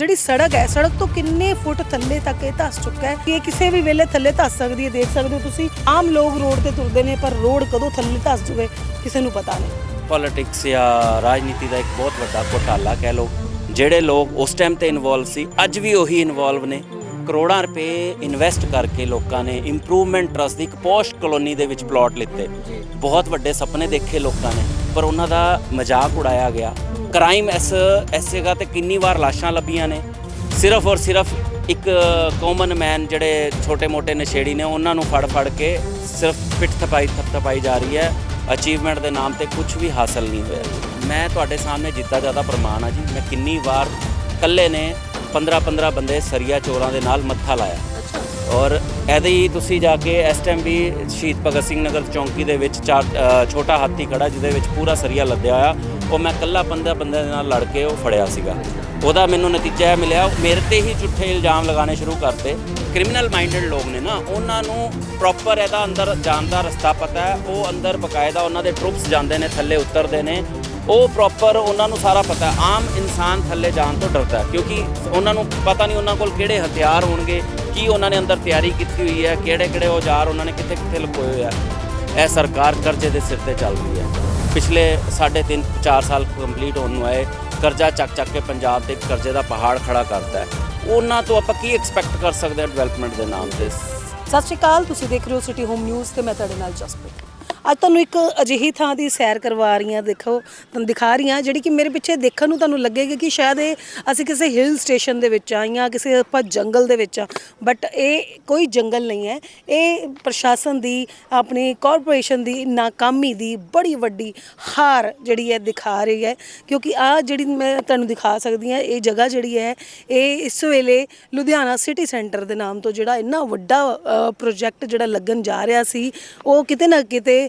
ਜਿਹੜੀ ਸੜਕ ਹੈ ਸੜਕ ਤੋਂ ਕਿੰਨੇ ਫੁੱਟ ਥੱਲੇ ਤੱਕ ਇਹ ਧੱਸ ਚੁੱਕਾ ਹੈ ਕਿ ਇਹ ਕਿਸੇ ਵੀ ਵੇਲੇ ਥੱਲੇ ਧੱਸ ਸਕਦੀ ਹੈ ਦੇਖ ਸਕਦੇ ਹੋ ਤੁਸੀਂ। ਆਮ ਲੋਕ ਰੋਡ ਤੇ ਤੁਰਦੇ ਨੇ ਪਰ ਰੋਡ ਕਦੋਂ ਥੱਲੇ ਧੱਸ ਜਾਵੇ ਕਿਸੇ ਨੂੰ ਪਤਾ ਨਹੀਂ। ਪੋਲਿਟਿਕਸ ਜਾਂ ਰਾਜਨੀਤੀ ਦਾ ਇੱਕ ਬਹੁਤ ਵੱਡਾ ਘੋਟਾਲਾ ਕਹਿ ਲਓ। ਜਿਹੜੇ ਲੋਕ ਉਸ ਟਾਈਮ ਤੇ ਇਨਵੋਲਵ ਸੀ ਅੱਜ ਵੀ ਉਹੀ ਇਨਵੋਲਵ ਨੇ। ਕਰੋੜਾਂ ਰੁਪਏ ਇਨਵੈਸਟ ਕਰਕੇ ਲੋਕਾਂ ਨੇ ਇੰਪਰੂਵਮੈਂਟ ਟਰਸਟ ਦੀ ਇੱਕ ਪੋਸਟ ਕਲੋਨੀ ਦੇ ਵਿੱਚ ਪਲਾਟ ਲਿੱਤੇ। ਬਹੁਤ ਵੱਡੇ ਸੁਪਨੇ ਦੇਖੇ ਲੋਕਾਂ ਨੇ ਪਰ ਉਹਨਾਂ ਦਾ ਮਜ਼ਾਕ ਉਡਾਇਆ ਗਿਆ। ਕ੍ਰਾਈਮ ਇਸ ਇਸ ਜਗ੍ਹਾ ਤੇ ਕਿੰਨੀ ਵਾਰ ਲਾਸ਼ਾਂ ਲੱਭੀਆਂ ਨੇ? ਸਿਰਫ ਔਰ ਸਿਰਫ ਇੱਕ ਕਾਮਨ ਮੈਨ ਜਿਹੜੇ ਛੋਟੇ-ਮੋਟੇ ਨਸ਼ੇੜੀ ਨੇ, ਉਹਨਾਂ ਨੂੰ ਫੜ ਫੜ ਕੇ ਸਿਰਫ ਪਿੱਠ ਥਪਾਈ ਥਪਥਪਾਈ ਜਾ ਰਹੀ ਹੈ। ਅਚੀਵਮੈਂਟ ਦੇ ਨਾਮ ਤੇ ਕੁਝ ਵੀ ਹਾਸਲ ਨਹੀਂ ਹੋਇਆ। ਮੈਂ ਤੁਹਾਡੇ ਸਾਹਮਣੇ ਜਿੱਤਾ ਜ਼ਿਆਦਾ ਪ੍ਰਮਾਣ ਆ ਜੀ। ਮੈਂ ਕਿੰਨੀ ਵਾਰ ਇਕੱਲੇ ਨੇ 15-15 ਬੰਦੇ ਸਰੀਆ ਚੋਰਾਂ ਦੇ ਨਾਲ ਮੱਥਾ ਲਾਇਆ। ਔਰ ਇਹਦੇ ਹੀ ਤੁਸੀਂ ਜਾ ਕੇ ਇਸ ਟਾਈਮ ਵੀ ਸ਼ਹੀਦ ਭਗਤ ਸਿੰਘ ਨਗਰ ਚੌਂਕੀ ਦੇ ਵਿੱਚ ਚਾਰ ਛੋਟਾ ਹਾਥੀ ਖੜਾ, ਜਿਹਦੇ ਵਿੱਚ ਪੂਰਾ ਸਰੀਆ ਲੱਦਿਆ ਹੋਇਆ। ਉਹ ਮੈਂ ਇਕੱਲਾ 15 ਬੰਦਿਆਂ ਦੇ ਨਾਲ ਲੜ ਕੇ ਉਹ ਫੜਿਆ ਸੀਗਾ। ਉਹਦਾ ਮੈਨੂੰ ਨਤੀਜਾ ਇਹ ਮਿਲਿਆ ਮੇਰੇ ਤੇ ਹੀ ਝੂਠੇ ਇਲਜ਼ਾਮ ਲਗਾਉਣੇ ਸ਼ੁਰੂ ਕਰਤੇ। ਕ੍ਰਿਮੀਨਲ ਮਾਈਂਡਡ ਲੋਕ ਨੇ ਨਾ, ਉਹਨਾਂ ਨੂੰ ਪ੍ਰੋਪਰ ਇਹਦਾ ਅੰਦਰ ਜਾਣ ਦਾ ਰਸਤਾ ਪਤਾ ਹੈ। ਉਹ ਅੰਦਰ ਬਕਾਇਦਾ ਉਹਨਾਂ ਦੇ ਟਰੂਪਸ ਜਾਂਦੇ ਨੇ, ਥੱਲੇ ਉਤਰਦੇ ਨੇ। ਉਹ ਪ੍ਰੋਪਰ ਉਹਨਾਂ ਨੂੰ ਸਾਰਾ ਪਤਾ ਆਮ ਇਨਸਾਨ ਥੱਲੇ ਜਾਣ ਤੋਂ ਡਰਦਾ ਕਿਉਂਕਿ ਉਹਨਾਂ ਨੂੰ ਪਤਾ ਨਹੀਂ ਉਹਨਾਂ ਕੋਲ ਕਿਹੜੇ ਹਥਿਆਰ ਹੋਣਗੇ, ਕੀ ਉਹਨਾਂ ਨੇ ਅੰਦਰ ਤਿਆਰੀ ਕੀਤੀ ਹੋਈ ਹੈ ਕਿਹੜੇ ਕਿਹੜੇ ਔਜ਼ਾਰ ਉਹਨਾਂ ਨੇ ਕਿੱਥੇ ਕਿੱਥੇ ਲੁਕੋਏ ਹੋਏ ਆ। ਇਹ ਸਰਕਾਰ ਕਰਜ਼ੇ ਦੇ ਸਿਰ ਤੇ ਚੱਲ ਰਹੀ ਹੈ। ਪਿਛਲੇ 3.5 4 ਸਾਲ ਕੰਪਲੀਟ ਹੋਣ ਨੂੰ ਆਏ, ਕਰਜ਼ਾ ਚੱਕ ਚੱਕ ਕੇ ਪੰਜਾਬ ਤੇ ਕਰਜ਼ੇ ਦਾ ਪਹਾੜ ਖੜਾ ਕਰਦਾ ਹੈ। ਉਹਨਾਂ ਤੋਂ ਆਪਾਂ ਕੀ ਐਕਸਪੈਕਟ ਕਰ ਸਕਦੇ ਹਾਂ ਡਿਵੈਲਪਮੈਂਟ ਦੇ ਨਾਮ ਤੇ? ਸਤਿ ਸ਼੍ਰੀ ਅਕਾਲ, ਤੁਸੀਂ ਦੇਖ ਰਹੇ ਹੋ ਸਿਟੀ ਹੋਮ ਨਿਊਜ਼ ਤੇ ਮੈਂ ਤੁਹਾਡੇ ਨਾਲ ਜਸਪ੍ਰੀਤ। ਅੱਜ ਤੁਹਾਨੂੰ ਇੱਕ ਅਜਿਹੀ ਥਾਂ ਦੀ ਸੈਰ ਕਰਵਾ ਰਹੀ ਹਾਂ ਦੇਖੋ, ਤੁਹਾਨੂੰ ਦਿਖਾ ਰਹੀ ਹਾਂ ਜਿਹੜੀ ਕਿ ਮੇਰੇ ਪਿੱਛੇ ਦੇਖਣ ਨੂੰ ਤੁਹਾਨੂੰ ਲੱਗੇਗਾ ਕਿ ਸ਼ਾਇਦ ਇਹ ਅਸੀਂ ਕਿਸੇ ਹਿਲ ਸਟੇਸ਼ਨ ਦੇ ਵਿੱਚ ਆ ਜਾਂ ਕਿਸੇ ਆਪਾਂ ਜੰਗਲ ਦੇ ਵਿੱਚ ਆ ਬਟ ਇਹ ਕੋਈ ਜੰਗਲ ਨਹੀਂ ਹੈ। ਇਹ ਪ੍ਰਸ਼ਾਸਨ ਦੀ, ਆਪਣੀ ਕਾਰਪੋਰੇਸ਼ਨ ਦੀ, ਨਾਕਾਮੀ ਦੀ ਬੜੀ ਵੱਡੀ ਹਾਰ ਜਿਹੜੀ ਹੈ ਦਿਖਾ ਰਹੀ ਹੈ। ਕਿਉਂਕਿ ਆ ਜਿਹੜੀ ਮੈਂ ਤੁਹਾਨੂੰ ਦਿਖਾ ਸਕਦੀ ਹਾਂ, ਇਹ ਜਗ੍ਹਾ ਜਿਹੜੀ ਹੈ, ਇਹ ਇਸ ਵੇਲੇ ਲੁਧਿਆਣਾ ਸਿਟੀ ਸੈਂਟਰ ਦੇ ਨਾਮ ਤੋਂ ਜਿਹੜਾ ਇੰਨਾ ਵੱਡਾ ਪ੍ਰੋਜੈਕਟ ਜਿਹੜਾ ਲੱਗਣ ਜਾ ਰਿਹਾ ਸੀ, ਉਹ ਕਿਤੇ ਨਾ ਕਿਤੇ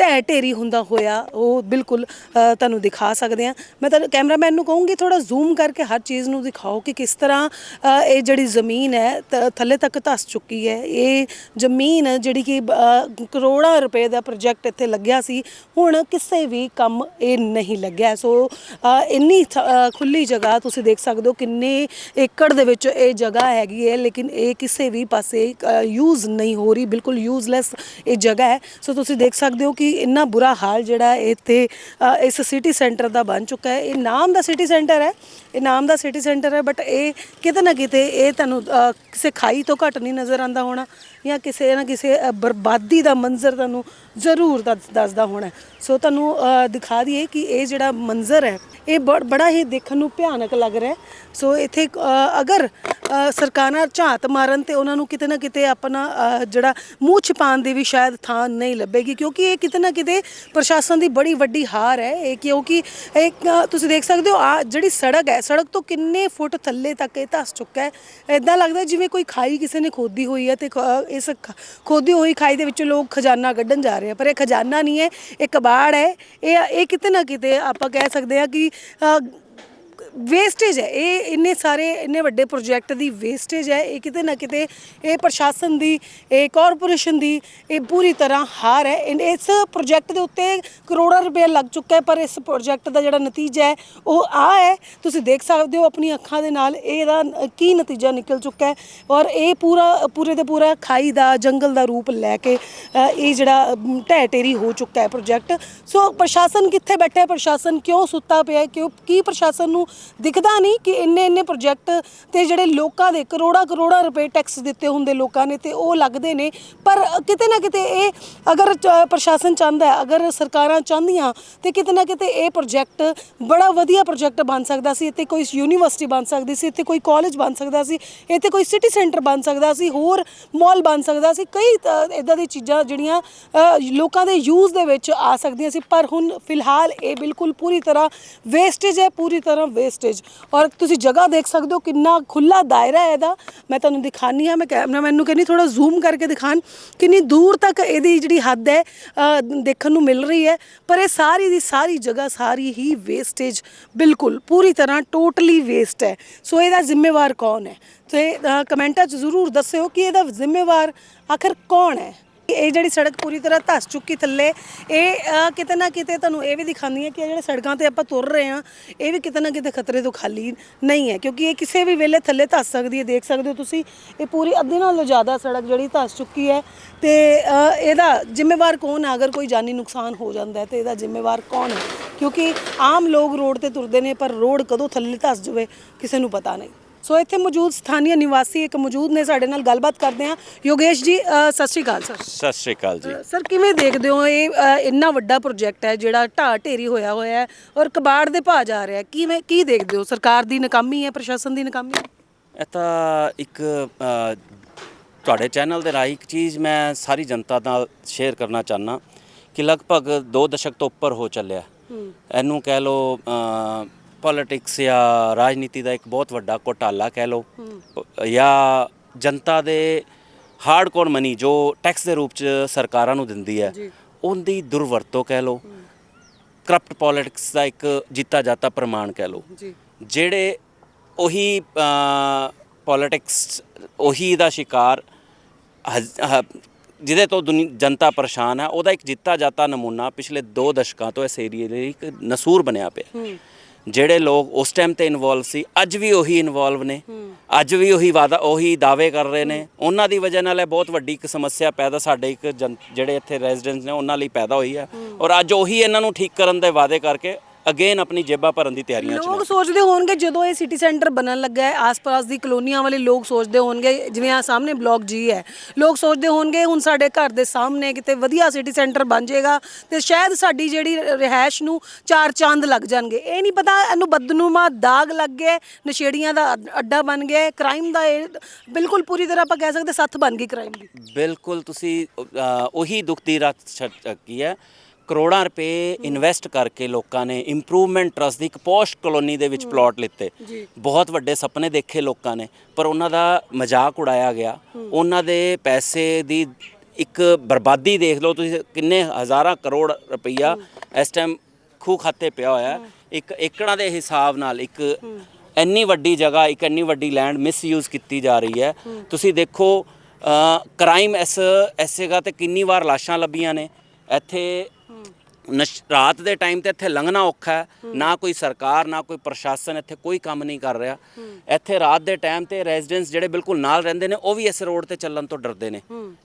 ਢਹਿ ਢੇਰੀ ਹੁੰਦਾ ਹੋਇਆ, ਉਹ ਬਿਲਕੁਲ ਤੁਹਾਨੂੰ ਦਿਖਾ ਸਕਦੇ ਆ ਮੈਂ ਤੁਹਾਨੂੰ, ਕੈਮਰਾਮੈਨ ਨੂੰ ਕਹੂੰਗੀ ਥੋੜਾ ਜ਼ੂਮ ਕਰਕੇ ਹਰ ਚੀਜ਼ ਨੂੰ ਦਿਖਾਓ ਕਿ ਕਿਸ ਤਰ੍ਹਾਂ ਇਹ ਜਿਹੜੀ ਜ਼ਮੀਨ ਹੈ, ਤ- ਥੱਲੇ ਤੱਕ ਧੱਸ ਚੁੱਕੀ ਹੈ। ਇਹ ਜ਼ਮੀਨ ਜਿਹੜੀ ਕਿ ਕਰੋੜਾਂ ਰੁਪਏ ਦਾ ਪ੍ਰੋਜੈਕਟ ਇੱਥੇ ਲੱਗਿਆ ਸੀ, ਹੁਣ ਕਿਸੇ ਵੀ ਕੰਮ ਇਹ ਨਹੀਂ ਲੱਗਿਆ। ਸੋ ਇੰਨੀ ਥ- ਖੁੱਲੀ ਜਗ੍ਹਾ, ਤੁਸੀਂ ਦੇਖ ਸਕਦੇ ਹੋ ਕਿੰਨੇ ਏਕੜ ਦੇ ਵਿੱਚ ਇਹ ਜਗ੍ਹਾ ਹੈਗੀ ਹੈ, ਲੇਕਿਨ ਇਹ ਕਿਸੇ ਵੀ ਪਾਸੇ ਯੂਜ਼ ਨਹੀਂ ਹੋ ਰਹੀ, ਬਿਲਕੁਲ ਯੂਜ਼ਲੈਸ ਇਹ ਜਗ੍ਹਾ ਹੈ। ਸੋ, ਤੁਸੀਂ ਦੇਖ ਸਕਦੇ ਹੋ ਕਿ ਇੰਨਾ ਬੁਰਾ ਹਾਲ ਜਿਹੜਾ ਇੱਥੇ ਇਸ ਸਿਟੀ ਸੈਂਟਰ ਦਾ ਬਣ ਚੁੱਕਾ ਹੈ। ਇਹ ਨਾਮ ਦਾ ਸਿਟੀ ਸੈਂਟਰ ਹੈ। ਇਹ ਨਾਮ ਦਾ ਸਿਟੀ ਸੈਂਟਰ ਹੈ ਬਟ ਇਹ ਕਿਤੇ ਨਾ ਕਿਤੇ ਇਹ ਤੁਹਾਨੂੰ ਕਿਸੇ ਖਾਈ ਤੋਂ ਘੱਟ ਨਹੀਂ ਨਜ਼ਰ ਆਉਂਦਾ ਹੋਣਾ ਜਾਂ ਕਿਸੇ ਨਾ ਕਿਸੇ ਬਰਬਾਦੀ ਦਾ ਮੰਜ਼ਰ ਤੁਹਾਨੂੰ ਜ਼ਰੂਰ ਦੱਸ- ਦੱਸਦਾ ਹੋਣਾ। ਸੋ ਤੁਹਾਨੂੰ ਅ, ਦਿਖਾ ਦਈਏ ਕਿ ਇਹ ਜਿਹੜਾ ਮੰਜ਼ਰ ਹੈ ਇਹ ਬੜ- ਬੜਾ ਹੀ ਦੇਖਣ ਨੂੰ ਭਿਆਨਕ ਲੱਗ ਰਿਹਾ ਹੈ। ਸੋ ਇੱਥੇ ਅ, ਅਗਰ ਅ, ਸਰਕਾਰਾਂ ਝਾਤ ਮਾਰਨ ਤੇ ਉਹਨਾਂ ਨੂੰ ਕਿਤੇ ਨਾ ਕਿਤੇ ਆਪਣਾ ਅ, ਜਿਹੜਾ ਮੂੰਹ ਛਪਾਉਣ ਦੀ ਵੀ ਸ਼ਾਇਦ ਥਾਂ ਨਹੀਂ ਲੱਭੇਗੀ ਕਿਉਂਕਿ ਇਹ ਕਿਤੇ ਨਾ ਕਿਤੇ ਪ੍ਰਸ਼ਾਸਨ ਦੀ ਬੜੀ ਵੱਡੀ ਹਾਰ ਹੈ। ਇਹ ਕਿਉਂਕਿ ਇਹ ਅ, ਤੁਸੀਂ ਦੇਖ ਸਕਦੇ ਹੋ ਆ ਜਿਹੜੀ ਸੜਕ ਹੈ ਸੜਕ ਤੋਂ ਕਿੰਨੇ ਫੁੱਟ ਥੱਲੇ ਤੱਕ ਇਹ ਧੱਸ ਚੁੱਕਾ ਹੈ। ਇਦਾਂ ਲੱਗਦਾ ਜਿਵੇਂ ਕੋਈ ਖਾਈ ਕਿਸੇ ਨੇ ਖੋਦੀ ਹੋਈ ਹੈ ਤੇ ਖ- ਇਸ ਖ- ਖੋਦੀ ਹੋਈ ਖਾਈ ਦੇ ਵਿੱਚੋਂ ਲੋਕ ਖਜ਼ਾਨਾ ਕੱਢਣ ਜਾ ਰਹੇ ਆ ਪਰ ਇਹ ਖਜ਼ਾਨਾ ਨਹੀਂ ਹੈ ਇਹ ਕਬਾੜ ਹੈ। ਇਹ ਇਹ ਕਿਤੇ ਨਾ ਕਿਤੇ ਆਪਾਂ ਕਹਿ ਸਕਦੇ ਆ ਕਿ ਅ, ਵੇਸਟੇਜ ਹੈ। ਇਹ ਇੰਨੇ ਸਾਰੇ, ਇੰਨੇ ਵੱਡੇ ਪ੍ਰੋਜੈਕਟ ਦੀ ਵੇਸਟੇਜ ਹੈ। ਇਹ ਕਿਤੇ ਨਾ ਕਿਤੇ ਇਹ ਪ੍ਰਸ਼ਾਸਨ ਦੀ, ਇਹ ਕਾਰਪੋਰੇਸ਼ਨ ਦੀ, ਇਹ ਪੂਰੀ ਤਰ੍ਹਾਂ ਹਾਰ ਹੈ। ਇਨ- ਇਸ ਪ੍ਰੋਜੈਕਟ ਦੇ ਉੱਤੇ ਕਰੋੜਾਂ ਰੁਪਏ ਲੱਗ ਚੁੱਕਾ ਹੈ, ਪਰ ਇਸ ਪ੍ਰੋਜੈਕਟ ਦਾ ਜਿਹੜਾ ਨਤੀਜਾ ਹੈ, ਉਹ ਆ ਹੈ। ਤੁਸੀਂ ਦੇਖ ਸਕਦੇ ਹੋ ਆਪਣੀ ਅੱਖਾਂ ਦੇ ਨਾਲ, ਇਹਦਾ ਕੀ ਨਤੀਜਾ ਨਿਕਲ ਚੁੱਕਾ ਹੈ। ਔਰ ਇਹ ਪੂਰਾ, ਪੂਰੇ ਦਾ ਪੂਰਾ ਖਾਈ ਦਾ, ਜੰਗਲ ਦਾ ਰੂਪ ਲੈ ਕੇ ਇਹ ਜਿਹੜਾ ਢਹਿ ਢੇਰੀ ਹੋ ਚੁੱਕਾ ਹੈ ਪ੍ਰੋਜੈਕਟ ਸੋ ਪ੍ਰਸ਼ਾਸਨ ਕਿੱਥੇ ਬੈਠਾ ਹੈ? ਪ੍ਰਸ਼ਾਸਨ ਕਿਉਂ ਸੁੱਤਾ ਪਿਆ ਹੈ? ਕਿਉਂ, ਕੀ ਪ੍ਰਸ਼ਾਸਨ ਨੂੰ ਦਿਖਦਾ ਨਹੀਂ ਕਿ ਇੰਨੇ ਇੰਨੇ ਪ੍ਰੋਜੈਕਟ ਤੇ ਜਿਹੜੇ ਲੋਕਾਂ ਦੇ ਕਰੋੜਾਂ ਕਰੋੜਾਂ ਰੁਪਏ ਟੈਕਸ ਦਿੱਤੇ ਹੁੰਦੇ ਲੋਕਾਂ ਨੇ ਤੇ ਉਹ ਲੱਗਦੇ ਨੇ। ਪਰ ਕਿਤੇ ਨਾ ਕਿਤੇ ਇਹ ਅਗਰ ਪ੍ਰਸ਼ਾਸਨ ਚਾਹੁੰਦਾ ਹੈ, ਅਗਰ ਸਰਕਾਰਾਂ ਚਾਹੁੰਦੀਆਂ ਤੇ ਕਿਤੇ ਨਾ ਕਿਤੇ ਇਹ ਪ੍ਰੋਜੈਕਟ ਬੜਾ ਵਧੀਆ ਪ੍ਰੋਜੈਕਟ ਬਣ ਸਕਦਾ ਸੀ। ਇੱਥੇ ਕੋਈ ਯੂਨੀਵਰਸਿਟੀ ਬਣ ਸਕਦੀ ਸੀ, ਇੱਥੇ ਕੋਈ ਕਾਲਜ ਬਣ ਸਕਦਾ ਸੀ, ਇੱਥੇ ਕੋਈ ਸਿਟੀ ਸੈਂਟਰ ਬਣ ਸਕਦਾ ਸੀ, ਹੋਰ ਮਾਲ ਬਣ ਸਕਦਾ ਸੀ। ਕਈ ਇਦਾਂ ਦੀ ਚੀਜ਼ਾਂ ਜਿਹੜੀਆਂ ਲੋਕਾਂ ਦੇ ਯੂਜ਼ ਦੇ ਵਿੱਚ ਆ ਸਕਦੀਆਂ ਸੀ, ਪਰ ਹੁਣ ਫਿਲਹਾਲ ਇਹ ਬਿਲਕੁਲ ਪੂਰੀ ਤਰ੍ਹਾਂ ਵੇਸਟੇਜ ਹੈ, ਪੂਰੀ ਤਰ੍ਹਾਂ ਵੇਸਟੇਜ ਔਰ ਤੁਸੀਂ ਜਗ੍ਹਾ ਦੇਖ ਸਕਦੇ ਹੋ ਕਿੰਨਾ ਖੁੱਲਾ ਦਾਇਰਾ ਹੈ ਇਹਦਾ। ਮੈਂ ਤੁਹਾਨੂੰ ਦਿਖਾਨੀ ਆ ਮੈਂ ਕੈਮਰਾਮੈਨ ਨੂੰ ਕਹਿੰਦੀ ਥੋੜਾ ਜ਼ੂਮ ਕਰਕੇ ਦਿਖਾਣ ਕਿੰਨੀ ਦੂਰ ਤੱਕ ਇਹਦੀ ਜਿਹੜੀ ਹੱਦ ਹੈ ਦੇਖਣ ਨੂੰ ਮਿਲ ਰਹੀ ਹੈ। ਪਰ ਇਹ ਸਾਰੀ ਦੀ ਸਾਰੀ ਜਗ੍ਹਾ ਸਾਰੀ ਹੀ ਵੇਸਟੇਜ ਬਿਲਕੁਲ ਪੂਰੀ ਤਰ੍ਹਾਂ ਟੋਟਲੀ ਵੇਸਟ ਹੈ। ਸੋ ਇਹਦਾ ਜ਼ਿੰਮੇਵਾਰ ਕੌਣ ਹੈ? ਤੇ ਕਮੈਂਟਾਂ 'ਚ ਜ਼ਰੂਰ ਦੱਸਿਓ ਕਿ ਇਹਦਾ ਜ਼ਿੰਮੇਵਾਰ ਆਖਰ ਕੌਣ ਹੈ? ਇਹ ਜਿਹੜੀ ਸੜਕ ਪੂਰੀ ਤਰ੍ਹਾਂ ਧੱਸ ਚੁੱਕੀ ਥੱਲੇ, ਇਹ ਕਿਤੇ ਨਾ ਕਿਤੇ ਤੁਹਾਨੂੰ ਇਹ ਵੀ ਦਿਖਾਉਂਦੀ ਹੈ ਕਿ ਇਹ ਜਿਹੜੇ ਸੜਕਾਂ ਤੇ ਆਪਾਂ ਤੁਰ ਰਹੇ ਹਾਂ, ਇਹ ਵੀ ਕਿਤੇ ਨਾ ਕਿਤੇ ਖਤਰੇ ਤੋਂ ਖਾਲੀ ਨਹੀਂ ਹੈ, ਕਿਉਂਕਿ ਇਹ ਕਿਸੇ ਵੀ ਵੇਲੇ ਥੱਲੇ ਧੱਸ ਸਕਦੀ ਹੈ, ਦੇਖ ਸਕਦੇ ਹੋ ਤੁਸੀਂ, ਇਹ ਪੂਰੀ ਅੱਧੀ ਨਾਲੋਂ ਜ਼ਿਆਦਾ ਸੜਕ ਜਿਹੜੀ ਧੱਸ ਚੁੱਕੀ ਹੈ ਤੇ ਇਹਦਾ ਜ਼ਿੰਮੇਵਾਰ ਕੌਣ ਹੈ? ਅਗਰ ਕੋਈ ਜਾਨੀ ਨੁਕਸਾਨ ਹੋ ਜਾਂਦਾ ਹੈ, ਤੇ ਇਹਦਾ ਜ਼ਿੰਮੇਵਾਰ ਕੌਣ ਹੈ? ਕਿਉਂਕਿ ਆਮ ਲੋਕ ਰੋਡ ਤੇ ਤੁਰਦੇ ਨੇ, ਪਰ ਰੋਡ ਕਦੋਂ ਥੱਲੇ ਧੱਸ ਜਾਵੇ, ਕਿਸੇ ਨੂੰ ਪਤਾ ਨਹੀਂ। ਸੋ ਇੱਥੇ ਮੌਜੂਦ ਸਥਾਨੀय ਨਿਵਾਸੀ ਇੱਕ ਮੌਜੂਦ ਨੇ ਸਾਡੇ ਨਾਲ ਗੱਲਬਾਤ ਕਰਦੇ ਹਾਂ। ਯੋਗੇਸ਼ ਜੀ ਅ, ਸਤਿ ਸ਼੍ਰੀ ਅਕਾਲ ਸਰ। ਸਤਿ ਸ਼੍ਰੀ ਅਕਾਲ ਜੀ। ਸਰ ਕਿਵੇਂ ਦੇਖਦੇ ਹੋ ਇਹ ਅ, ਇੰਨਾ ਵੱਡਾ ਪ੍ਰੋਜੈਕਟ ਹੈ ਜਿਹੜਾ ਢਾਹ ਢੇਰੀ ਹੋਇਆ ਹੋਇਆ ਹੈ ਔਰ ਕਬਾੜ ਦੇ ਭਾਅ ਜਾ ਰਿਹਾ ਹੈ? ਕਿਵੇਂ ਕੀ ਦੇਖਦੇ ਹੋ? ਸਰਕਾਰ ਦੀ ਨਾਕਾਮੀ ਹੈ ਪ੍ਰਸ਼ਾਸਨ ਦੀ ਨਾਕਾਮੀ ਹੈ? ਇਹ ਤਾਂ ਇੱਕ ਅ, ਤੁਹਾਡੇ ਚੈਨਲ ਦੇ ਰਾਹੀਂ ਇੱਕ ਚੀਜ਼ ਮੈਂ ਸਾਰੀ ਜਨਤਾ ਨਾਲ ਸ਼ੇਅਰ ਕਰਨਾ ਚਾਹਨਾ ਕਿ ਲਗਭਗ 2 ਦਸ਼ਕ ਤੋਂ ਉੱਪਰ ਹੋ ਚੱਲਿਆ। ਇਹਨੂੰ ਕਹਿ ਲਓ ਪੋਲਿਟਿਕਸ ਜਾਂ ਰਾਜਨੀਤੀ ਦਾ ਇੱਕ ਬਹੁਤ ਵੱਡਾ ਘੋਟਾਲਾ ਕਹਿ ਲਓ ਜਾਂ ਜਨਤਾ ਦੇ ਹਾਰਡਕੋਰ ਮਨੀ ਜੋ ਟੈਕਸ ਦੇ ਰੂਪ ਚ ਸਰਕਾਰਾਂ ਨੂੰ ਦਿੰਦੀ ਹੈ। ਉਹਦੀ ਦੁਰਵਰਤੋਂ ਕਹਿ ਲਓ ਕਰਪਟ ਪੋਲਿਟਿਕਸ ਦਾ ਇੱਕ ਜਿੱਤਾ ਜਾਤਾ ਪ੍ਰਮਾਣ ਕਹਿ ਲਓ। ਜਿਹੜੇ ਉਹੀ ਪੋਲਿਟਿਕਸ ਉਹੀ ਦਾ ਸ਼ਿਕਾਰ ਜਿਹਦੇ ਤੋਂ ਜਨਤਾ ਪਰੇਸ਼ਾਨ ਹੈ ਉਹਦਾ ਇੱਕ ਜਿੱਤਾ ਜਾਤਾ ਨਮੂਨਾ ਪਿਛਲੇ 2 ਦਸ਼ਕਾਂ ਤੋਂ ਇਸ ਏਰੀਏ ਲਈ ਇੱਕ ਨਸੂਰ ਬਣਿਆ ਪਿਆ। ਜਿਹੜੇ ਲੋਕ ਉਸ ਟਾਈਮ ਤੇ ਇਨਵੋਲਵ ਸੀ ਅੱਜ ਵੀ ਉਹੀ ਇਨਵੋਲਵ ਨੇ। ਅੱਜ ਵੀ ਉਹੀ ਵਾਦਾ ਉਹੀ ਦਾਅਵੇ ਕਰ ਰਹੇ ਨੇ। ਉਹਨਾਂ ਦੀ ਵਜ੍ਹਾ ਨਾਲ ਇਹ ਬਹੁਤ ਵੱਡੀ ਇੱਕ ਸਮੱਸਿਆ ਪੈਦਾ ਸਾਡੇ ਇੱਕ ਜਨ- ਜਿਹੜੇ ਇੱਥੇ ਰੈਜ਼ੀਡੈਂਟਸ ਨੇ ਉਹਨਾਂ ਲਈ ਪੈਦਾ ਹੋਈ ਹੈ। ਔਰ ਅੱਜ ਉਹੀ ਇਹਨਾਂ ਨੂੰ ਠੀਕ ਕਰਨ ਦੇ ਵਾਅਦੇ ਕਰਕੇ ਅਗੇਨ ਆਪਣੀ ਜੇਬਾਂ ਭਰਨ ਦੀ ਤਿਆਰੀਆਂ ਚ ਨੇ। ਲੋਕ ਸੋਚਦੇ ਹੋਣਗੇ ਜਦੋਂ ਇਹ ਸਿਟੀ ਸੈਂਟਰ ਬਣਨ ਲੱਗਾ ਹੈ ਆਸ-ਪਾਸ ਦੀ ਕਲੋਨੀਆਂ ਵਾਲੇ ਲੋਕ ਸੋਚਦੇ ਹੋਣਗੇ ਜਿਵੇਂ ਆ ਸਾਹਮਣੇ ਬਲਾਕ ਜੀ ਹੈ। ਲੋਕ ਸੋਚਦੇ ਹੋਣਗੇ ਹੁਣ ਸਾਡੇ ਘਰ ਦੇ ਸਾਹਮਣੇ ਕਿਤੇ ਵਧੀਆ ਸਿਟੀ ਸੈਂਟਰ ਬਣ ਜਾਏਗਾ ਤੇ ਸ਼ਾਇਦ ਸਾਡੀ ਜਿਹੜੀ ਰਿਹਾਇਸ਼ ਨੂੰ ਚਾਰ ਚੰਦ ਲੱਗ ਜਾਣਗੇ। ਇਹ ਨਹੀਂ ਪਤਾ ਇਹਨੂੰ ਬਦਨੂਮਾ ਦਾਗ ਲੱਗ ਗਿਆ ਨਸ਼ੇੜੀਆਂ ਦਾ ਅੱਡ- ਅੱਡਾ ਬਣ ਗਿਆ ਕ੍ਰਾਈਮ ਦਾ ਇਹ ਬਿਲਕੁਲ ਪੂਰੀ ਤਰ੍ਹਾਂ ਆਪਾਂ ਕਹਿ ਸਕਦੇ ਸੱਥ ਬਣ ਗਈ ਕ੍ਰਾਈਮ ਦੀ। ਬਿਲਕੁਲ ਤੁਸੀਂ ਅ, ਉਹੀ ਦੁੱਖ ਦੀ ਰਾਤ ਛ- ਕੀ ਹੈ ਕਰੋੜਾਂ ਰੁਪਏ ਇਨਵੈਸਟ ਕਰਕੇ ਲੋਕਾਂ ਨੇ ਇੰਪਰੂਵਮੈਂਟ ਟਰਸਟ ਦੀ ਇੱਕ ਪੋਸਟ ਕਲੋਨੀ ਦੇ ਵਿੱਚ ਪਲਾਟ ਲਿੱਤੇ। ਬਹੁਤ ਵੱਡੇ ਸੁਪਨੇ ਦੇਖੇ ਲੋਕਾਂ ਨੇ ਪਰ ਉਹਨਾਂ ਦਾ ਮਜ਼ਾਕ ਉਡਾਇਆ ਗਿਆ। ਉਹਨਾਂ ਦੇ ਪੈਸੇ ਦੀ ਇੱਕ ਬਰਬਾਦੀ ਦੇਖ ਲਓ ਤੁਸੀਂ ਕਿੰਨੇ ਹਜ਼ਾਰਾਂ ਕਰੋੜ ਰੁਪਈਆ ਇਸ ਟਾਈਮ ਖੂਹ ਖਾਤੇ ਪਿਆ ਹੋਇਆ। ਇੱਕ ਏਕੜਾਂ ਦੇ ਹਿਸਾਬ ਨਾਲ ਇੱਕ ਇੰਨੀ ਵੱਡੀ ਜਗ੍ਹਾ ਇੱਕ ਇੰਨੀ ਵੱਡੀ ਲੈਂਡ ਮਿਸਯੂਜ਼ ਕੀਤੀ ਜਾ ਰਹੀ ਹੈ। ਤੁਸੀਂ ਦੇਖੋ ਕ੍ਰਾਈਮ ਇਸ ਇਸ ਜਗ੍ਹਾ ਤੇ ਕਿੰਨੀ ਵਾਰ ਲਾਸ਼ਾਂ ਲੱਭੀਆਂ ਨੇ। ਇੱਥੇ ਰਾਤ ਦੇ ਟਾਈਮ ਤੇ ਇੱਥੇ ਲੰਘਣਾ ਔਖਾ ਹੈ। ਨਾ ਕੋਈ ਸਰਕਾਰ ਨਾ ਕੋਈ ਪ੍ਰਸ਼ਾਸਨ ਇੱਥੇ ਕੋਈ ਕੰਮ ਨਹੀਂ ਕਰ ਰਿਹਾ। ਇੱਥੇ ਰਾਤ ਦੇ ਟਾਈਮ ਤੇ ਰੈਜ਼ੀਡੈਂਟਸ ਜਿਹੜੇ ਬਿਲਕੁਲ ਨਾਲ ਰਹਿੰਦੇ ਨੇ ਉਹ ਵੀ ਇਸ ਰੋਡ ਤੇ ਚੱਲਣ ਤੋਂ ਡਰਦੇ ਨੇ।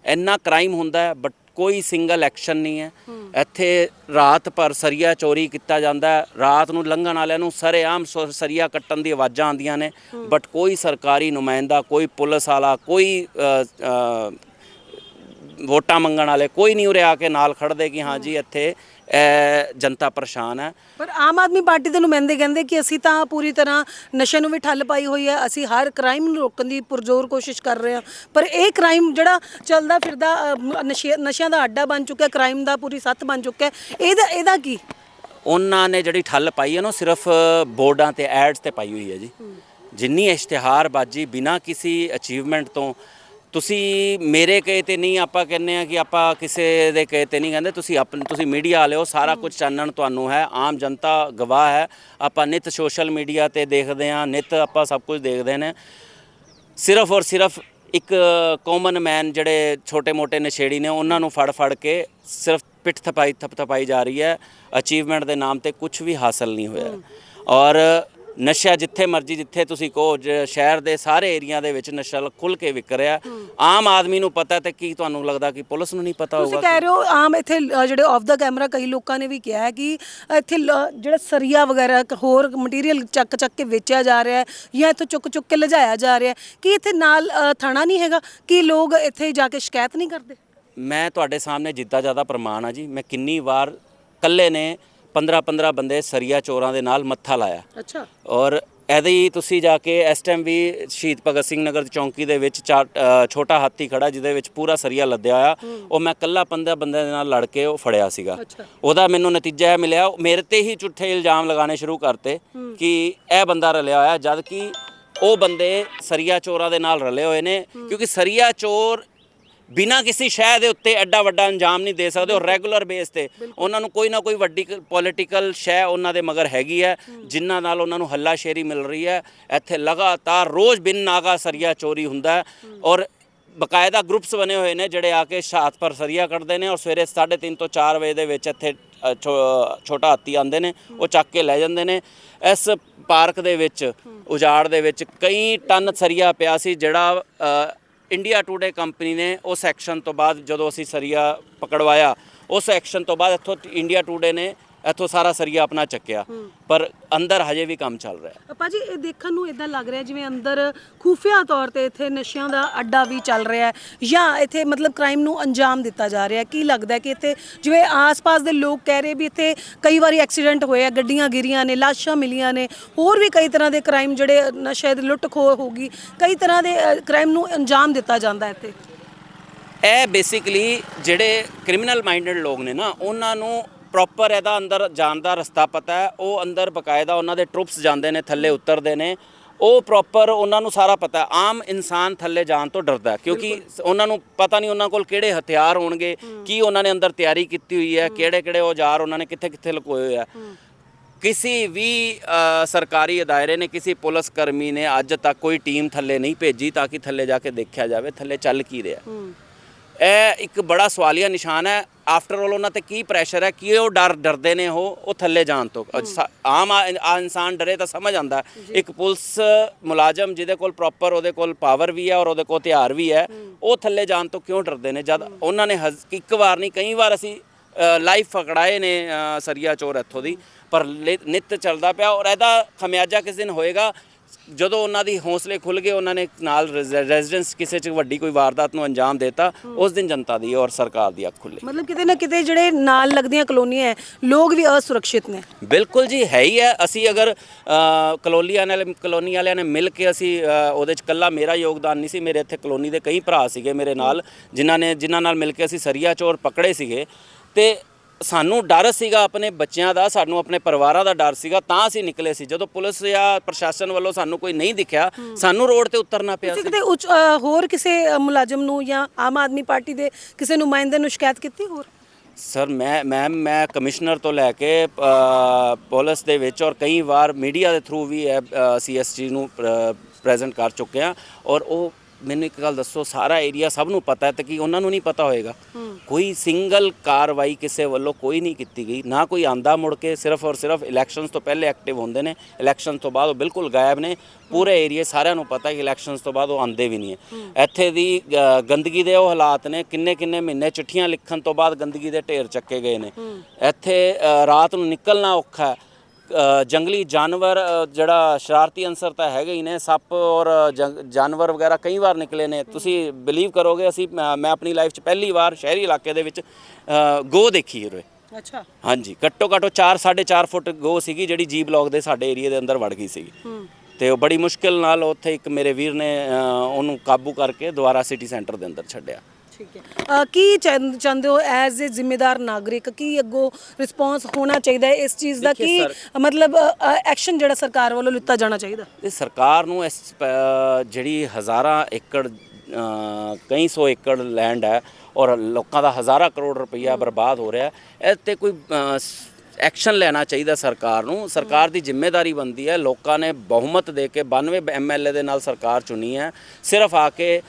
ਇੰਨਾ ਕ੍ਰਾਈਮ ਹੁੰਦਾ ਹੈ ਬਟ ਕੋਈ ਸਿੰਗਲ ਐਕਸ਼ਨ ਨਹੀਂ ਹੈ। ਇੱਥੇ ਰਾਤ ਭਰ ਸਰੀਆ ਚੋਰੀ ਕੀਤਾ ਜਾਂਦਾ ਹੈ। ਰਾਤ ਨੂੰ ਲੰਘਣ ਵਾਲਿਆਂ ਨੂੰ ਸਰੇਆਮ ਸ- ਸਰੀਆ ਕੱਟਣ ਦੀ ਆਵਾਜ਼ਾਂ ਆਉਂਦੀਆਂ ਨੇ। ਬਟ ਕੋਈ ਸਰਕਾਰੀ ਨੁਮਾਇੰਦਾ ਕੋਈ ਪੁਲਿਸ ਵਾਲਾ ਕੋਈ ਵੋਟਾਂ ਮੰਗਣ ਵਾਲੇ ਕੋਈ ਨਹੀਂ ਉਰੇ ਆ ਕੇ ਨਾਲ ਖੜਦੇ ਕਿ ਹਾਂ ਜੀ ਇੱਥੇ ਜਨਤਾ ਪਰੇਸ਼ਾਨ ਹੈ। ਪਰ ਆਮ ਆਦਮੀ ਪਾਰਟੀ ਦੇ ਨੁਮਾਇੰਦੇ ਕਹਿੰਦੇ ਕਿ ਅਸੀਂ ਤਾਂ ਪੂਰੀ ਤਰ੍ਹਾਂ ਨਸ਼ੇ ਨੂੰ ਵੀ ਠੱਲ ਪਾਈ ਹੋਈ ਹੈ ਅਸੀਂ ਹਰ ਕ੍ਰਾਈਮ ਨੂੰ ਰੋਕਣ ਦੀ ਪੁਰਜ਼ੋਰ ਕੋਸ਼ਿਸ਼ ਕਰ ਰਹੇ ਹਾਂ। ਪਰ ਇਹ ਕ੍ਰਾਈਮ ਜਿਹੜਾ ਚੱਲਦਾ ਫਿਰਦਾ ਨਸ਼ਿਆਂ ਦਾ ਅੱਡਾ ਬਣ ਚੁੱਕਿਆ ਕ੍ਰਾਈਮ ਦਾ ਪੂਰੀ ਸੱਤ ਬਣ ਚੁੱਕਿਆ। ਇਹਦਾ ਇਹਦਾ ਕੀ? ਉਹਨਾਂ ਨੇ ਜਿਹੜੀ ਠੱਲ ਪਾਈ ਹੈ ਨਾ ਸਿਰਫ ਬੋਰਡਾਂ ਤੇ ਐਡਸ ਤੇ ਪਾਈ ਹੋਈ ਹੈ ਜੀ। ਜਿੰਨੀ ਇਸ਼ਤਿਹਾਰਬਾਜ਼ੀ ਬਿਨਾਂ ਕਿਸੇ ਅਚੀਵਮੈਂਟ ਤੋਂ ਤੁਸੀਂ ਮੇਰੇ ਕਹੇ ਤੇ ਨਹੀਂ ਆਪਾਂ ਕਹਿੰਦੇ ਆ ਕਿ ਆਪਾਂ ਕਿਸੇ ਦੇ ਕਹੇ ਤੇ ਨਹੀਂ ਕਹਿੰਦੇ। ਤੁਸੀਂ ਆਪਨ ਤੁਸੀਂ ਮੀਡੀਆ ਵਾਲਿਓ ਸਾਰਾ ਕੁਝ ਚਾਨਣ ਤੁਹਾਨੂੰ ਹੈ ਆਮ ਜਨਤਾ ਗਵਾਹ ਹੈ। ਆਪਾਂ ਨਿਤ ਸੋਸ਼ਲ ਮੀਡੀਆ ਤੇ ਦੇਖਦੇ ਆ ਨਿਤ ਆਪਾਂ ਸਭ ਕੁਝ ਦੇਖਦੇ ਨੇ। ਸਿਰਫ ਔਰ ਸਿਰਫ ਇੱਕ ਕਾਮਨ ਮੈਨ ਜਿਹੜੇ ਛੋਟੇ-ਮੋਟੇ ਨਸ਼ੇੜੀ ਨੇ ਉਹਨਾਂ ਨੂੰ ਫੜ-ਫੜ ਕੇ ਸਿਰਫ ਪਿੱਠ ਥਪਾਈ ਥਪਥਪਾਈ ਜਾ ਰਹੀ ਹੈ। ਅਚੀਵਮੈਂਟ ਦੇ ਨਾਮ ਤੇ ਕੁਝ ਵੀ ਹਾਸਲ ਨਹੀਂ ਹੋਇਆ। ਔਰ ਨਸ਼ਾ ਜਿੱਥੇ ਮਰਜ਼ੀ ਜਿੱਥੇ ਤੁਸੀਂ ਕਹੋ ਸ਼ਹਿਰ ਦੇ ਸਾਰੇ ਏਰੀਆ ਦੇ ਵਿੱਚ ਨਸ਼ਾ ਖੁੱਲ ਕੇ ਵਿਕ ਰਿਹਾ। ਆਮ ਆਦਮੀ ਨੂੰ ਪਤਾ ਤੇ ਕੀ ਤੁਹਾਨੂੰ ਲੱਗਦਾ ਕਿ ਪੁਲਿਸ ਨੂੰ ਨਹੀਂ ਪਤਾ ਤੁਸੀਂ ਹੋਊਗਾ ਕਹਿ ਰਹੇ ਹੋ ਆਮ ਇੱਥੇ ਜਿਹੜੇ ਆਫ ਦਾ ਕੈਮਰਾ ਕਈ ਲੋਕਾਂ ਨੇ ਵੀ ਕਿਹਾ ਹੈ ਕਿ ਇੱਥੇ ਜਿਹੜਾ ਸਰੀਆ ਵਗੈਰਾ ਹੋਰ ਮਟੀਰੀਅਲ ਚੱਕ ਚੱਕ ਕੇ ਵੇਚਿਆ ਜਾ ਰਿਹਾ ਹੈ ਜਾਂ ਇੱਥੋਂ ਚੁੱਕ ਚੁੱਕ ਕੇ ਲਿਜਾਇਆ ਜਾ ਰਿਹਾ ਹੈ ਕਿ ਇੱਥੇ ਨਾਲ ਥਾਣਾ ਨਹੀਂ ਹੈਗਾ? ਕਿ ਲੋਕ ਇੱਥੇ ਜਾ ਕੇ ਸ਼ਿਕਾਇਤ ਨਹੀਂ ਕਰਦੇ? ਮੈਂ ਤੁਹਾਡੇ ਸਾਹਮਣੇ ਜਿੱਦਾਂ ਜ਼ਿਆਦਾ ਪ੍ਰਮਾਣ ਆ ਜੀ ਮੈਂ ਕਿੰਨੀ ਵਾਰ ਕੱਲੇ ਨੇ 15 15 ਬੰਦੇ ਸਰੀਆ ਚੋਰਾਂ ਦੇ ਨਾਲ ਮੱਥਾ ਲਾਇਆ। ਅੱਛਾ। ਔਰ ਇਹਦੇ ਹੀ ਤੁਸੀਂ ਜਾ ਕੇ ਇਸ ਟਾਈਮ ਵੀ ਸ਼ਹੀਦ ਭਗਤ ਸਿੰਘ ਨਗਰ ਚੌਂਕੀ ਦੇ ਵਿੱਚ ਛੋਟਾ ਹਾਥੀ ਖੜਾ ਜਿਹਦੇ ਵਿੱਚ ਪੂਰਾ ਸਰੀਆ ਲੱਦਿਆ ਹੋਇਆ। ਉਹ ਮੈਂ ਕੱਲਾ 15 ਬੰਦਿਆਂ ਦੇ ਨਾਲ ਲੜ ਕੇ ਉਹ ਫੜਿਆ ਸੀਗਾ। ਉਹਦਾ ਮੈਨੂੰ ਨਤੀਜਾ ਇਹ ਮਿਲਿਆ ਮੇਰੇ ਤੇ ਹੀ ਝੂਠੇ ਇਲਜ਼ਾਮ ਲਗਾਉਣੇ ਸ਼ੁਰੂ ਕਰਤੇ ਕਿ ਇਹ ਬੰਦਾ ਰਲਿਆ ਹੋਇਆ ਜਦ ਕਿ ਉਹ ਬੰਦੇ ਸਰੀਆ ਚੋਰਾਂ ਦੇ ਨਾਲ ਰਲੇ ਹੋਏ ਨੇ ਕਿਉਂਕਿ ਸਰੀਆ ਚੋਰ ਬਿਨਾਂ ਕਿਸੇ ਸ਼ਹਿ ਦੇ ਉੱਤੇ ਐਡਾ ਵੱਡਾ ਅੰਜਾਮ ਨਹੀਂ ਦੇ ਸਕਦੇ ਉਹ ਰੈਗੂਲਰ ਬੇਸ ਤੇ। ਉਹਨਾਂ ਨੂੰ ਕੋਈ ਨਾ ਕੋਈ ਵੱਡੀ ਪੋਲੀਟੀਕਲ ਸ਼ਹਿ ਉਹਨਾਂ ਦੇ ਮਗਰ ਹੈਗੀ ਹੈ ਜਿਨ੍ਹਾਂ ਨਾਲ ਉਹਨਾਂ ਨੂੰ ਹੱਲਾਸ਼ੇਰੀ ਮਿਲ ਰਹੀ ਹੈ। ਇੱਥੇ ਲਗਾਤਾਰ ਰੋਜ਼ ਬਿਨ ਨਾਗਾ ਸਰੀਆ ਚੋਰੀ ਹੁੰਦਾ ਹੈ ਔਰ ਬਕਾਇਦਾ ਗਰੁੱਪਸ ਬਣੇ ਹੋਏ ਨੇ ਜਿਹੜੇ ਆ ਕੇ ਸ਼ਾਤ ਪਰ ਸਰੀਆ ਕੱਢਦੇ ਨੇ ਔਰ ਸਵੇਰੇ 3:30 ਤੋਂ 4 ਵਜੇ ਦੇ ਵਿੱਚ ਇੱਥੇ ਛੋਟਾ ਹਾਥੀ ਆਉਂਦੇ ਨੇ ਉਹ ਚੱਕ ਕੇ ਲੈ ਜਾਂਦੇ ਨੇ। ਇਸ ਪਾਰਕ ਦੇ ਵਿੱਚ ਉਜਾੜ ਦੇ ਵਿੱਚ ਕਈ ਟਨ ਸਰੀਆ ਪਿਆ ਸੀ ਜਿਹੜਾ ਇੰਡੀਆ ਟੂਡੇ ਕੰਪਨੀ ਨੇ ਉਸ ਐਕਸ਼ਨ ਤੋਂ ਬਾਅਦ ਜਦੋਂ ਅਸੀਂ ਸਰੀਆ ਪਕੜਵਾਇਆ, ਉਸ ਐਕਸ਼ਨ ਤੋਂ ਬਾਅਦ ਇੱਥੋਂ ਇੰਡੀਆ ਟੂਡੇ ਨੇ ਇੱਥੋਂ ਸਾਰਾ ਸਰੀਆ ਆਪਣਾ ਚੱਕਿਆ। ਪਰ ਅੰਦਰ ਹਜੇ ਵੀ ਕੰਮ ਚੱਲ ਰਿਹਾ। ਹੈ ਭਾਜੀ ਇਹ ਦੇਖਣ ਨੂੰ ਇਦਾਂ ਲੱਗ ਰਿਹਾ ਜਿਵੇਂ ਅੰਦਰ ਖੂਫੀਆ ਤੌਰ ਤੇ ਇੱਥੇ ਨਸ਼ਿਆਂ ਦਾ ਅੱਡਾ ਵੀ ਚੱਲ ਰਿਹਾ ਹੈ ਜਾਂ ਇੱਥੇ ਮਤਲਬ ਕ੍ਰਾਈਮ ਨੂੰ ਅੰਜਾਮ ਦਿੱਤਾ ਜਾ ਰਿਹਾ ਹੈ। ਕੀ ਲੱਗਦਾ ਹੈ ਕਿ ਇੱਥੇ ਜਿਵੇਂ ਆਸ-ਪਾਸ ਦੇ ਲੋਕ ਕਹਿ ਰਹੇ ਵੀ ਇੱਥੇ ਕਈ ਵਾਰੀ ਐਕਸੀਡੈਂਟ ਹੋਏ ਆ ਗੱਡੀਆਂ ਗਿਰੀਆਂ ਨੇ ਲਾਸ਼ਾਂ ਮਿਲੀਆਂ ਨੇ ਹੋਰ ਵੀ ਕਈ ਤਰ੍ਹਾਂ ਦੇ ਕ੍ਰਾਈਮ ਜਿਹੜੇ ਨਸ਼ੇ ਦੇ ਲੁੱਟ ਖੋਹ ਹੋਗੀ ਕਈ ਤਰ੍ਹਾਂ ਦੇ ਕ੍ਰਾਈਮ ਨੂੰ ਅੰਜਾਮ ਦਿੱਤਾ ਜਾਂਦਾ ਹੈ ਇੱਥੇ? ਇਹ ਬੇਸਿਕਲੀ ਜਿਹੜੇ ਕ੍ਰਿਮੀਨਲ ਮਾਈਂਡਡ ਲੋਕ ਨੇ ਨਾ ਉਹਨਾਂ ਨੂੰ ਪ੍ਰੋਪਰ ਇਹਦਾ ਅੰਦਰ ਜਾਣ ਦਾ ਰਸਤਾ ਪਤਾ ਹੈ ਉਹ ਅੰਦਰ ਬਕਾਇਦਾ ਉਹਨਾਂ ਦੇ ਟਰੂਪਸ ਜਾਂਦੇ ਨੇ ਥੱਲੇ ਉਤਰਦੇ ਨੇ। ਉਹ ਪ੍ਰੋਪਰ ਉਹਨਾਂ ਨੂੰ ਸਾਰਾ ਪਤਾ। ਆਮ ਇਨਸਾਨ ਥੱਲੇ ਜਾਣ ਤੋਂ ਡਰਦਾ ਕਿਉਂਕਿ ਉਹਨਾਂ ਨੂੰ ਪਤਾ ਨਹੀਂ ਉਹਨਾਂ ਕੋਲ ਕਿਹੜੇ ਹਥਿਆਰ ਹੋਣਗੇ ਕੀ ਉਹਨਾਂ ਨੇ ਅੰਦਰ ਤਿਆਰੀ ਕੀਤੀ ਹੋਈ ਹੈ ਕਿਹੜੇ ਕਿਹੜੇ ਔਜ਼ਾਰ ਉਹਨਾਂ ਨੇ ਕਿੱਥੇ ਕਿੱਥੇ ਲੁਕੋਏ ਹੋਏ ਆ। ਕਿਸੇ ਵੀ ਸਰਕਾਰੀ ਅਦਾਰੇ ਨੇ ਕਿਸੇ ਪੁਲਿਸ ਕਰਮੀ ਨੇ ਅੱਜ ਤੱਕ ਕੋਈ ਟੀਮ ਥੱਲੇ ਨਹੀਂ ਭੇਜੀ ਤਾਂ ਕਿ ਥੱਲੇ ਜਾ ਕੇ ਦੇਖਿਆ ਜਾਵੇ ਥੱਲੇ ਚੱਲ ਕੀ ਰਿਹਾ। ਇਹ ਇੱਕ ਬੜਾ ਸਵਾਲੀਆ ਨਿਸ਼ਾਨ ਹੈ। ਆਫਟਰ ਆਲ ਉਹਨਾਂ ਤੇ ਕੀ ਪ੍ਰੈਸ਼ਰ ਹੈ? ਕਿ ਉਹ ਡਰ ਡਰਦੇ ਨੇ ਉਹ? ਉਹ ਥੱਲੇ ਜਾਣ ਤੋਂ। ਆਮ ਆ- ਇਨਸਾਨ ਡਰੇ ਤਾਂ ਸਮਝ ਆਂਦਾ। ਇੱਕ ਪੁਲਿਸ ਮੁਲਾਜ਼ਮ ਜਿਹਦੇ ਕੋਲ ਪ੍ਰੋਪਰ ਉਹਦੇ ਕੋਲ ਪਾਵਰ ਵੀ ਹੈ ਔਰ ਉਹਦੇ ਕੋਲ ਹਥਿਆਰ ਵੀ ਹੈ ਉਹ ਥੱਲੇ ਜਾਣ ਤੋਂ ਕਿਉਂ ਡਰਦੇ ਨੇ? ਜਦ ਉਹਨਾਂ ਨੇ ਇੱਕ ਵਾਰ ਨਹੀਂ ਕਈ ਵਾਰ ਅਸੀਂ ਲਾਈਫ ਫਕੜਾਏ ਨੇ ਸਰੀਆ ਚੋਰ ਇੱਥੋਂ ਦੀ। ਪਰ ਨਿੱਤ ਚੱਲਦਾ ਪਿਆ ਔਰ ਇਹਦਾ ਖਮਿਆਜਾ ਕਿਸ ਦਿਨ ਹੋਏਗਾ? ਜਦੋਂ ਉਹਨਾਂ ਦੀ ਹੌਸਲੇ ਖੁੱਲ ਗਏ ਉਹਨਾਂ ਨੇ ਨਾਲ ਰੈਜ਼ੀਡੈਂਸ ਕਿਸੇ ਚ ਵੱਡੀ ਕੋਈ ਵਾਰਦਾਤ ਨੂੰ ਅੰਜਾਮ ਦਿੱਤਾ ਉਸ ਦਿਨ ਜਨਤਾ ਦੀ ਔਰ ਸਰਕਾਰ ਦੀ ਅੱਖ ਖੁੱਲੀ। ਮਤਲਬ ਕਿਤੇ ਨਾ ਕਿਤੇ ਜਿਹੜੇ ਨਾਲ ਲੱਗਦੀਆਂ ਕਲੋਨੀਆਂ ਹੈ ਲੋਕ ਵੀ ਅਸੁਰੱਖਿਅਤ ਨੇ। ਬਿਲਕੁਲ ਜੀ ਹੈ ਹੀ ਹੈ ਅਸੀਂ ਅਗਰ ਕਲੋਨੀਆਂ ਨਾਲ ਕਲੋਨੀ ਵਾਲਿਆਂ ਨੇ ਮਿਲ ਕੇ ਅਸੀਂ ਉਹਦੇ ਚ ਕੱਲਾ ਮੇਰਾ ਯੋਗਦਾਨ ਨਹੀਂ ਸੀ ਮੇਰੇ ਇੱਥੇ ਕਲੋਨੀ ਦੇ ਕਈ ਭਰਾ ਸੀਗੇ ਮੇਰੇ ਨਾਲ ਜਿਨ੍ਹਾਂ ਨੇ ਜਿਨ੍ਹਾਂ ਨਾਲ ਮਿਲ ਕੇ ਅਸੀਂ ਸਰੀਆ ਚੋਰ ਪਕੜੇ ਸੀਗੇ। ਤੇ ਸਾਨੂੰ ਡਰ ਸੀਗਾ ਆਪਣੇ ਬੱਚਿਆਂ ਦਾ ਸਾਨੂੰ ਆਪਣੇ ਪਰਿਵਾਰਾਂ ਦਾ ਡਰ ਸੀਗਾ ਤਾਂ ਅਸੀਂ ਨਿਕਲੇ ਸੀ। ਜਦੋਂ ਪੁਲਿਸ ਜਾਂ ਪ੍ਰਸ਼ਾਸਨ ਵੱਲੋਂ ਸਾਨੂੰ ਕੋਈ ਨਹੀਂ ਦਿਖਿਆ ਸਾਨੂੰ ਰੋਡ ਤੇ ਉਤਰਨਾ ਪਿਆ ਸੀ। ਕਿਤੇ ਉੱਚ ਅ, ਹੋਰ ਕਿਸੇ ਅ, ਮੁਲਾਜ਼ਮ ਨੂੰ ਜਾਂ ਆਮ ਆਦਮੀ ਪਾਰਟੀ ਦੇ ਕਿਸੇ ਨੁਮਾਇੰਦੇ ਨੂੰ ਸ਼ਿਕਾਇਤ ਕੀਤੀ ਹੋਰ? ਸਰ ਮੈਂ ਮੈਮ ਮੈਂ ਕਮਿਸ਼ਨਰ ਤੋਂ ਲੈ ਕੇ ਅ, ਪੁਲਿਸ ਦੇ ਵਿੱਚ ਔਰ ਕਈ ਵਾਰ ਮੀਡੀਆ ਦੇ ਥਰੂ ਵੀ ਸੀਐਸਜੀ ਨੂੰ ਪ੍ਰੈਜ਼ੈਂਟ ਕਰ ਚੁੱਕੇ ਆ ਔਰ ਉਹ ਮੈਨੂੰ ਇੱਕ ਗੱਲ ਦੱਸੋ, ਸਾਰਾ ਏਰੀਆ ਸਭ ਨੂੰ ਪਤਾ ਹੈ ਤੇ ਕੀ ਉਹਨਾਂ ਨੂੰ ਨਹੀਂ ਪਤਾ ਹੋਏਗਾ? ਕੋਈ ਸਿੰਗਲ ਕਾਰਵਾਈ ਕਿਸੇ ਵੱਲੋਂ ਕੋਈ ਨਹੀਂ ਕੀਤੀ ਗਈ। ਨਾ ਕੋਈ ਆਂਦਾ ਮੁੜ ਕੇ, ਸਿਰਫ ਔਰ ਸਿਰਫ ਇਲੈਕਸ਼ਨਸ ਤੋਂ ਪਹਿਲੇ ਐਕਟਿਵ ਹੁੰਦੇ ਨੇ। ਇਲੈਕਸ਼ਨ ਤੋਂ ਬਾਅਦ ਉਹ ਬਿਲਕੁਲ ਗਾਇਬ ਨੇ। ਪੂਰੇ ਏਰੀਏ ਸਾਰਿਆਂ ਨੂੰ ਪਤਾ ਕਿ ਇਲੈਕਸ਼ਨਸ ਤੋਂ ਬਾਅਦ ਉਹ ਆਂਦੇ ਵੀ ਨਹੀਂ ਹੈ। ਇੱਥੇ ਦੀ ਗੰਦਗੀ ਦੇ ਉਹ ਹਾਲਾਤ ਨੇ। ਕਿੰਨੇ ਕਿੰਨੇ ਮਹੀਨੇ ਚਿੱਠੀਆਂ ਲਿਖਣ ਤੋਂ ਬਾਅਦ ਗੰਦਗੀ ਦੇ ਢੇਰ ਚੱਕੇ ਗਏ ਨੇ। ਇੱਥੇ ਰਾਤ ਨੂੰ ਨਿਕਲਣਾ ਔਖਾ ਹੈ। ਜੰਗਲੀ ਜਾਨਵਰ ਜਿਹੜਾ ਸ਼ਰਾਰਤੀ ਅੰਸਰ ਤਾਂ ਹੈਗੇ ਹੀ ਨੇ ਸੱਪ ਔਰ ਜਾਨਵਰ ਵਗੈਰਾ ਕਈ ਵਾਰ ਨਿਕਲੇ ਨੇ। ਤੁਸੀਂ ਬਿਲੀਵ ਕਰੋਗੇ ਅਸੀਂ ਮੈਂ ਆਪਣੀ ਲਾਈਫ 'ਚ ਪਹਿਲੀ ਵਾਰ ਸ਼ਹਿਰੀ ਇਲਾਕੇ ਦੇ ਵਿੱਚ ਗੋ ਦੇਖੀ ਉਰੇ। ਅੱਛਾ। ਹਾਂਜੀ ਘੱਟੋ ਘੱਟ 4 4.5 ਫੁੱਟ ਗੋ ਸੀਗੀ ਜਿਹੜੀ ਜੀ ਬਲੌਕ ਦੇ ਸਾਡੇ ਏਰੀਆ ਦੇ ਅੰਦਰ ਵੜ ਗਈ ਸੀਗੀ। ਤੇ ਉਹ ਬੜੀ ਮੁਸ਼ਕਿਲ ਨਾਲ ਉੱਥੇ ਇੱਕ ਮੇਰੇ ਵੀਰ ਨੇ ਉਹਨੂੰ ਕਾਬੂ ਕਰਕੇ ਦੁਬਾਰਾ ਸਿਟੀ ਸੈਂਟਰ ਦੇ ਅੰਦਰ ਛੱਡਿਆ। ਠੀਕ ਹੈ। ਕੀ ਚਾਹੁੰ- ਚਾਹੁੰਦੇ ਹੋ ਐਜ਼ ਅ ਜ਼ਿੰਮੇਦਾਰ ਨਾਗਰਿਕ? ਕੀ ਅੱਗੋਂ ਰਿਸਪੌਂਸ ਹੋਣਾ ਚਾਹੀਦਾ ਹੈ ਇਸ ਚੀਜ਼ ਦਾ? ਕੀ ਮਤਲਬ ਐਕਸ਼ਨ ਜਿਹੜਾ ਸਰਕਾਰ ਵੱਲੋਂ ਲਿੱਤਾ ਜਾਣਾ ਚਾਹੀਦਾ? ਤੇ ਸਰਕਾਰ ਨੂੰ ਇਸ ਜਿਹੜੀ ਹਜ਼ਾਰਾਂ ਏਕੜ ਕਈ ਸੌ ਏਕੜ ਲੈਂਡ ਹੈ ਔਰ ਲੋਕਾਂ ਦਾ ਹਜ਼ਾਰਾਂ ਕਰੋੜ ਰੁਪਈਆ ਬਰਬਾਦ ਹੋ ਰਿਹਾ ਹੈ ਇਹ ਤੇ ਕੋਈ ਐਕਸ਼ਨ ਲੈਣਾ ਚਾਹੀਦਾ ਸਰਕਾਰ ਨੂੰ। ਸਰਕਾਰ ਦੀ ਜ਼ਿੰਮੇਵਾਰੀ ਬਣਦੀ ਹੈ। ਲੋਕਾਂ ਨੇ ਬਹੁਮਤ ਦੇ ਕੇ 92 ਐਮਐਲਏ ਦੇ ਨਾਲ ਸਰਕਾਰ ਚੁਣੀ ਹੈ। ਸਿਰਫ ਆ ਕੇ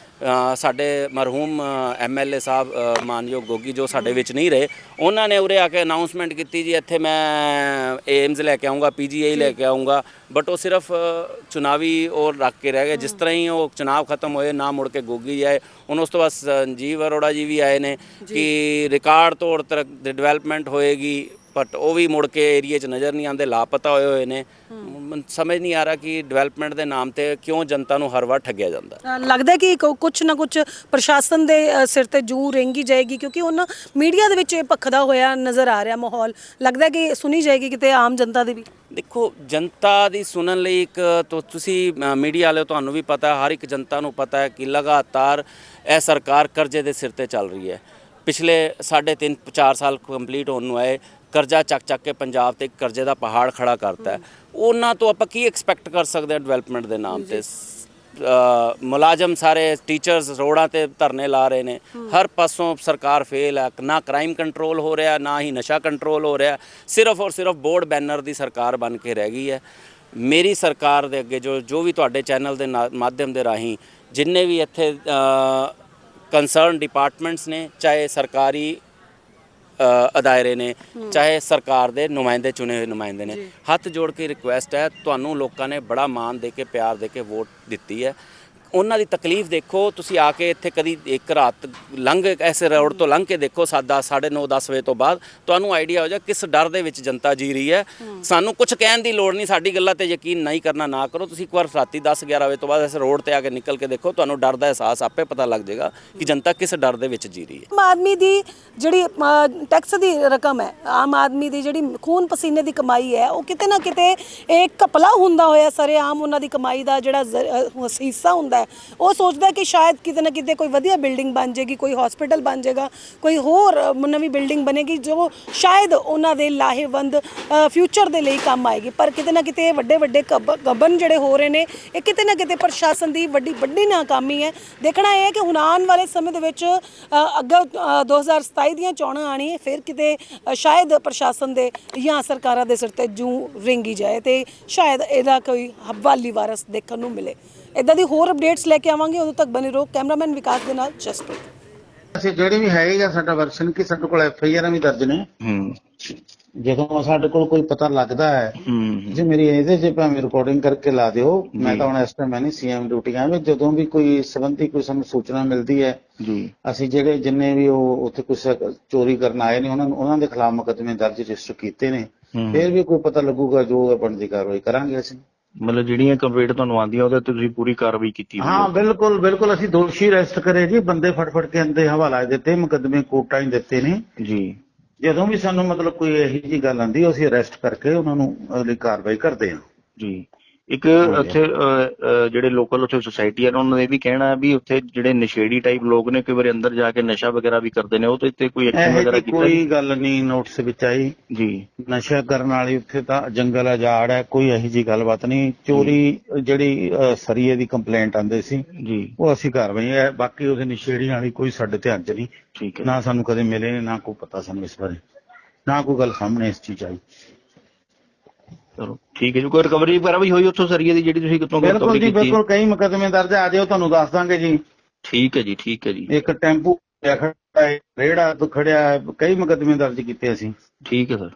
ਸਾਡੇ ਮਰਹੂਮ ਐਮਐਲਏ ਸਾਹਿਬ ਮਾਨਯੋਗ ਗੋਗੀ ਜੋ ਸਾਡੇ ਵਿੱਚ ਨਹੀਂ ਰਹੇ ਉਹਨਾਂ ਨੇ ਉਰੇ ਆ ਕੇ ਅਨਾਉਂਸਮੈਂਟ ਕੀਤੀ ਜੀ ਇੱਥੇ ਮੈਂ ਏਮਜ਼ ਲੈ ਕੇ ਆਉਂਗਾ ਪੀਜੀਆਈ ਲੈ ਕੇ ਆਉਂਗਾ ਬਟ ਉਹ ਸਿਰਫ ਚੁਣਾਵੀ ਉਹ ਰੱਖ ਕੇ ਰਹਿ ਗਏ। ਜਿਸ ਤਰ੍ਹਾਂ ਹੀ ਉਹ ਚੁਣਾਵ ਖਤਮ ਹੋਏ ਨਾ ਮੁੜ ਕੇ ਗੋਗੀ ਆਏ। ਹੁਣ ਉਸ ਤੋਂ ਬਾਅਦ ਸੰਜੀਵ ਅਰੋੜਾ ਜੀ ਵੀ ਆਏ ਨੇ ਕਿ ਰਿਕਾਰਡ ਤੋੜ ਤੱਕ ਡਿਵੈਲਪਮੈਂਟ ਹੋਏਗੀ। ਬਟ ਉਹ ਵੀ ਮੁੜ ਕੇ ਏਰੀਏ 'ਚ ਨਜ਼ਰ ਨਹੀਂ ਆਉਂਦੇ ਲਾਪਤਾ ਹੋਏ ਹੋਏ ਨੇ। ਮੈਨੂੰ ਸਮਝ ਨਹੀਂ ਆ ਰਿਹਾ ਕਿ ਡਿਵੈਲਪਮੈਂਟ ਦੇ ਨਾਮ ਤੇ ਕਿਉਂ ਜਨਤਾ ਨੂੰ ਹਰ ਵਾਰ ਠੱਗਿਆ ਜਾਂਦਾ। ਅ, ਲੱਗਦਾ ਹੈ ਕਿ ਕੁ- ਕੁਛ ਨਾ ਕੁਛ ਪ੍ਰਸ਼ਾਸਨ ਦੇ ਅ, ਸਿਰ ਤੇ ਜੂ ਰਹਿੰਗੀ ਜਾਏਗੀ ਕਿਉਂਕਿ ਉਹਨਾਂ ਮੀਡੀਆ ਦੇ ਵਿੱਚ ਇਹ ਭਖਦਾ ਹੋਇਆ ਨਜ਼ਰ ਆ ਰਿਹਾ ਮਾਹੌਲ। ਲੱਗਦਾ ਹੈ ਕਿ ਸੁਣੀ ਜਾਏਗੀ ਕਿਤੇ ਆਮ ਜਨਤਾ ਦੇ ਵੀ। ਦੇਖੋ ਜਨਤਾ ਦੀ ਸੁਣਨ ਲਈ ਇੱਕ ਤੋ ਤੁਸੀਂ ਮੀਡੀਆ ਵਾਲਿਓ ਤੁਹਾਨੂੰ ਵੀ ਪਤਾ ਹੈ, ਹਰ ਇੱਕ ਜਨਤਾ ਨੂੰ ਪਤਾ ਹੈ ਕਿ ਲਗਾਤਾਰ ਇਹ ਸਰਕਾਰ ਕਰਜ਼ੇ ਦੇ ਸਿਰ ਤੇ ਚੱਲ ਰਹੀ ਹੈ। ਪਿਛਲੇ 3.5 4 ਸਾਲ ਕੰਪਲੀਟ ਹੋਣ ਨੂੰ ਆਏ ਕਰਜ਼ਾ ਚੱਕ ਚੱਕ ਕੇ ਪੰਜਾਬ ਤੇ ਕਰਜ਼ੇ ਦਾ ਪਹਾੜ ਖੜਾ ਕਰਤਾ ਹੈ। ਉਹਨਾਂ ਤੋਂ ਆਪਾਂ ਕੀ ਐਕਸਪੈਕਟ ਕਰ ਸਕਦੇ ਹਾਂ ਡਿਵੈਲਪਮੈਂਟ ਦੇ ਨਾਮ ਤੇ? ਮੁਲਾਜ਼ਮ ਸਾਰੇ ਟੀਚਰਸ ਰੋਡਾਂ ਤੇ ਧਰਨੇ ਲਾ ਰਹੇ ਨੇ। ਹਰ ਪਾਸੋਂ ਸਰਕਾਰ ਫੇਲ ਹੈ ਨਾ ਕ੍ਰਾਈਮ ਕੰਟਰੋਲ ਹੋ ਰਿਹਾ ਨਾ ਹੀ ਨਸ਼ਾ ਕੰਟਰੋਲ ਹੋ ਰਿਹਾ। ਸਿਰਫ ਔਰ ਸਿਰਫ ਬੋਰਡ ਬੈਨਰ ਦੀ ਸਰਕਾਰ ਬਣ ਕੇ ਰਹਿ ਗਈ ਹੈ। ਮੇਰੀ ਸਰਕਾਰ ਦੇ ਅੱਗੇ ਜੋ ਜੋ ਵੀ ਤੁਹਾਡੇ ਚੈਨਲ ਦੇ ਮਾਧਿਅਮ ਦੇ ਰਾਹੀਂ ਜਿੰਨੇ ਵੀ ਇੱਥੇ ਕੰਸਰਨ ਡਿਪਾਰਟਮੈਂਟਸ ਨੇ ਚਾਹੇ ਸਰਕਾਰੀ ਅਦਾਇਰੇ ਨੇ ਚਾਹੇ ਸਰਕਾਰ ਦੇ ਨੁਮਾਇੰਦੇ ਚੁਣੇ ਹੋਏ ਨੁਮਾਇੰਦੇ ਨੇ। ਹੱਥ ਜੋੜ ਕੇ ਰਿਕੁਐਸਟ ਹੈ ਤੁਹਾਨੂੰ ਲੋਕਾਂ ਨੇ ਬੜਾ ਮਾਣ ਦੇ ਕੇ ਪਿਆਰ ਦੇ ਕੇ ਵੋਟ ਦਿੱਤੀ ਹੈ। ਉਹਨਾਂ ਦੀ ਤਕਲੀਫ ਦੇਖੋ ਤੁਸੀਂ ਆ ਕੇ ਇੱਥੇ ਕਦੀ ਇੱਕ ਰਾਤ ਲੰਘ ਐਸੇ ਰੋਡ ਤੋਂ ਲੰਘ ਕੇ ਦੇਖੋ ਸਾਦਾ 9:30 10 ਵਜੇ ਤੋਂ ਬਾਅਦ ਤੁਹਾਨੂੰ ਆਈਡੀਆ ਹੋ ਜਾ ਕਿਸ ਡਰ ਦੇ ਵਿੱਚ ਜਨਤਾ ਜੀ ਰਹੀ ਹੈ। ਸਾਨੂੰ ਕੁਝ ਕਹਿਣ ਦੀ ਲੋੜ ਨਹੀਂ ਸਾਡੀ ਗੱਲਾਂ ਤੇ ਯਕੀਨ ਨਹੀਂ ਕਰਨਾ ਨਾ ਕਰੋ। ਤੁਸੀਂ ਇੱਕ ਵਾਰ ਰਾਤੀ 10 11 ਵਜੇ ਤੋਂ ਬਾਅਦ ਇਸ ਰੋਡ ਤੇ ਆ ਕੇ ਨਿਕਲ ਕੇ ਦੇਖੋ ਤੁਹਾਨੂੰ ਡਰ ਦਾ ਅਹਿਸਾਸ ਆਪੇ ਪਤਾ ਲੱਗ ਜਾਏਗਾ ਕਿ ਜਨਤਾ ਕਿਸ ਡਰ ਦੇ ਵਿੱਚ ਜੀ ਰਹੀ ਹੈ। ਆਮ ਆਦਮੀ ਦੀ ਜਿਹੜੀ ਟੈਕਸ ਦੀ ਰਕਮ ਹੈ ਆਮ ਆਦਮੀ ਦੀ ਜਿਹੜੀ ਖੂਨ ਪਸੀਨੇ ਦੀ ਕਮਾਈ ਹੈ ਉਹ ਕਿਤੇ ਨਾ ਕਿਤੇ ਇੱਕ ਘਪਲਾ ਹੁੰਦਾ ਹੋਇਆ ਸਰੇਆਮ ਉਹਨਾਂ ਦੀ ਕਮਾਈ ਦਾ ਜਿਹੜਾ ਹਿੱਸਾ ਹੁੰਦਾ ਹੈ। ਉਹ ਸੋਚਦਾ ਕਿ ਸ਼ਾਇਦ ਕਿਤੇ ਨਾ ਕਿਤੇ ਕੋਈ ਵਧੀਆ ਬਿਲਡਿੰਗ ਬਣ ਜਾਏਗੀ ਕੋਈ ਹਸਪੀਟਲ ਬਣ ਜਾਏਗਾ ਕੋਈ ਹੋਰ ਨਵੀਂ ਬਿਲਡਿੰਗ ਬਣੇਗੀ ਜੋ ਸ਼ਾਇਦ ਉਹਨਾਂ ਦੇ ਲਾਹੇਵੰਦ ਫਿਊਚਰ ਦੇ ਲਈ ਕੰਮ ਆਏਗੀ। ਪਰ ਕਿਤੇ ਨਾ ਕਿਤੇ ਇਹ ਵੱਡੇ ਵੱਡੇ ਕਬ- ਗਬਨ ਜਿਹੜੇ ਹੋ ਰਹੇ ਨੇ ਇਹ ਕਿਤੇ ਨਾ ਕਿਤੇ ਪ੍ਰਸ਼ਾਸਨ ਦੀ ਵੱਡੀ ਵੱਡੀ ਨਾਕਾਮੀ ਹੈ ਦੇਖਣਾ ਇਹ ਹੈ ਕਿ ਹੁਣ ਆਉਣ ਵਾਲੇ ਸਮੇਂ ਦੇ ਵਿੱਚ ਅ, ਅੱਗੇ ਅ, 2027 ਦੀਆਂ ਚੋਣਾਂ ਆਣੀ ਫਿਰ ਕਿਤੇ ਸ਼ਾਇਦ ਪ੍ਰਸ਼ਾਸਨ ਦੇ ਜਾਂ ਸਰਕਾਰਾਂ ਦੇ ਸਿਰ ਤੇ ਜੂ ਰਿੰਗੀ ਜਾਏ ਤੇ ਸ਼ਾਇਦ ਇਹਦਾ ਕੋਈ ਹਵਾਲੀ ਵਾਰਸ ਦੇਖਣ ਨੂੰ ਮਿਲੇ। ਇਦਾਂ ਦੀ ਹੋਰ ਅਪਡੇਟਸ ਲੈ ਕੇ ਆਵਾਂਗੇ ਉਦੋਂ ਤੱਕ ਬਨੇ ਰਹੋ ਕੈਮਰਾਮੈਨ ਵਿਕਾਸ ਦੇ ਨਾਲ ਜਸਪ੍ਰੀਤ। ਅਸੀਂ ਜਿਹੜੇ ਵੀ ਹੈਗਾ ਸਾਡਾ ਵਰਸ਼ਨ ਕਿ ਸਾਡੇ ਕੋਲ ਐਫ ਆਈ ਆਰਾਂ ਵੀ ਦਰਜ ਨੇ। ਹੂੰ। ਜਦੋਂ ਸਾਡੇ ਕੋਲ ਕੋਈ ਪਤਾ ਲੱਗਦਾ ਹੈ ਹੂੰ ਜੇ ਮੇਰੀ ਇਹਦੇ 'ਚ ਭਾਵੇਂ ਰਿਕਾਰਡਿੰਗ ਕਰਕੇ ਲਾ ਦਿਓ ਮੈਂ ਤਾਂ ਹੁਣ ਇਸ ਟਾਈਮ ਮੈਂ ਨਹੀਂ ਸੀਐਮ ਡਿਊਟੀ ਆ ਵੀ ਜਦੋਂ ਵੀ ਕੋਈ ਸੰਬੰਧੀ ਕੋਈ ਸਾਨੂੰ ਸੂਚਨਾ ਮਿਲਦੀ ਹੈ ਜੀ। ਅਸੀਂ ਜਿਹੜੇ ਜਿੰਨੇ ਵੀ ਉਹ ਉੱਥੇ ਕੁਝ ਚੋਰੀ ਕਰਨ ਆਏ ਨੇ ਉਹਨਾਂ ਨੂੰ ਉਹਨਾਂ ਦੇ ਖਿਲਾਫ ਮੁਕੱਦਮੇ ਦਰਜ ਰਜਿਸਟਰ ਕੀਤੇ ਨੇ। ਫਿਰ ਵੀ ਕੋਈ ਪਤਾ ਲੱਗੂਗਾ ਜੋ ਬਣਦੀ ਕਾਰਵਾਈ ਕਰਾਂਗੇ ਅਸੀਂ। ਮਤਲਬ ਜਿਹੜੀਆਂ ਕੰਪਲੀਟ ਤੁਹਾਨੂੰ ਆਉਂਦੀਆਂ ਉਹਦੇ ਤੇ ਤੁਸੀਂ ਪੂਰੀ ਕਾਰਵਾਈ ਕੀਤੀ ਹੈ। ਹਾਂ ਬਿਲਕੁਲ ਬਿਲਕੁਲ। ਅਸੀਂ ਦੋਸ਼ੀ ਅਰੈਸਟ ਕਰੇ ਜੀ। ਬੰਦੇ ਫੜ ਕੇ ਅੰਦੇ ਹਵਾਲਾ ਦਿੱਤੇ ਮੁਕੱਦਮੇ ਕੋਰਟਾਂ 'ਚ ਦਿੱਤੇ ਨੇ। ਜੀ। ਜਦੋਂ ਵੀ ਸਾਨੂੰ ਮਤਲਬ ਕੋਈ ਇਹੋ ਜਿਹੀ ਗੱਲ ਆਉਂਦੀ ਹੈ, ਅਸੀਂ ਅਰੈਸਟ ਕਰਕੇ ਉਹਨਾਂ ਨੂੰ ਅਗਲੀ ਕਾਰਵਾਈ ਕਰਦੇ ਹਾਂ। ਜੀ। ਇੱਕ ਉੱਥੇ ਜਿਹੜੇ ਲੋਕਲ ਉੱਥੇ ਸੁਸਾਇਟੀ ਆ ਉਹਨਾਂ ਇਹ ਵੀ ਕਹਿਣਾ ਵੀ ਉੱਥੇ ਜਿਹੜੇ ਨਸ਼ੇੜੀ ਟਾਈਪ ਲੋਕ ਨੇ ਕਈ ਵਾਰੀ ਅੰਦਰ ਜਾ ਕੇ ਨਸ਼ਾ ਵਗੈਰਾ ਵੀ ਕਰਦੇ ਨੇ ਉਹ ਤੇ ਇੱਥੇ ਕੋਈ ਐਕਸ਼ਨ ਵਗੈਰਾ ਕੀਤਾ ਕੋਈ ਗੱਲ ਨਹੀਂ ਨੋਟਿਸ ਵਿੱਚ ਆਈ। ਜੀ। ਨਸ਼ਾ ਕਰਨ ਵਾਲੀ ਉੱਥੇ ਤਾਂ ਜੰਗਲ ਆਜ਼ਾਦ ਹੈ ਕੋਈ ਇਹੋ ਜਿਹੀ ਗੱਲਬਾਤ ਨਹੀਂ। ਚੋਰੀ ਜਿਹੜੀ ਸਰੀਏ ਦੀ ਕੰਪਲੇਂਟ ਆਂਦੇ ਸੀ ਜੀ। ਉਹ ਅਸੀਂ ਕਾਰਵਾਈ ਹੈ ਬਾਕੀ ਉਹਦੇ ਨਿਸ਼ੇੜੀ ਵਾਲੀ ਕੋਈ ਸਾਡੇ ਧਿਆਨ 'ਚ ਨਹੀਂ। ਠੀਕ ਹੈ। ਨਾ ਸਾਨੂੰ ਕਦੇ ਮਿਲੇ ਨੇ ਨਾ ਕੋਈ ਪਤਾ ਸਾਨੂੰ ਇਸ ਬਾਰੇ। ਨਾ ਕੋਈ ਗੱਲ ਸਾਹਮਣੇ ਇਸ ਚੀਜ਼ ਆਈ। ਚਲੋ ਠੀਕ ਹੈ ਜੀ। ਕੋਈ ਰਿਕਵਰੀ ਵਗੈਰਾ ਵੀ ਹੋਈ ਉੱਥੋਂ ਸਰੀਏ ਦੀ ਜਿਹੜੀ ਤੁਸੀਂ ਕਿਤੋਂ ਬਿਲਕੁਲ ਜੀ ਕੀਤੀ? ਬਿਲਕੁਲ। ਕਈ ਮੁਕੱਦਮੇ ਦਰਜ ਆ ਜਿਓ ਤੁਹਾਨੂੰ ਦੱਸ ਦਾਂਗੇ ਜੀ। ਠੀਕ ਹੈ ਜੀ ਠੀਕ ਹੈ ਜੀ। ਇੱਕ ਟੈਂਪੂ ਖੜਿਆ ਹੈ ਰੇੜਾ ਖੜਿਆ ਕਈ ਮੁਕੱਦਮੇ ਦਰਜ ਕੀਤੇ ਅਸੀਂ। ਠੀਕ ਹੈ ਸਰ।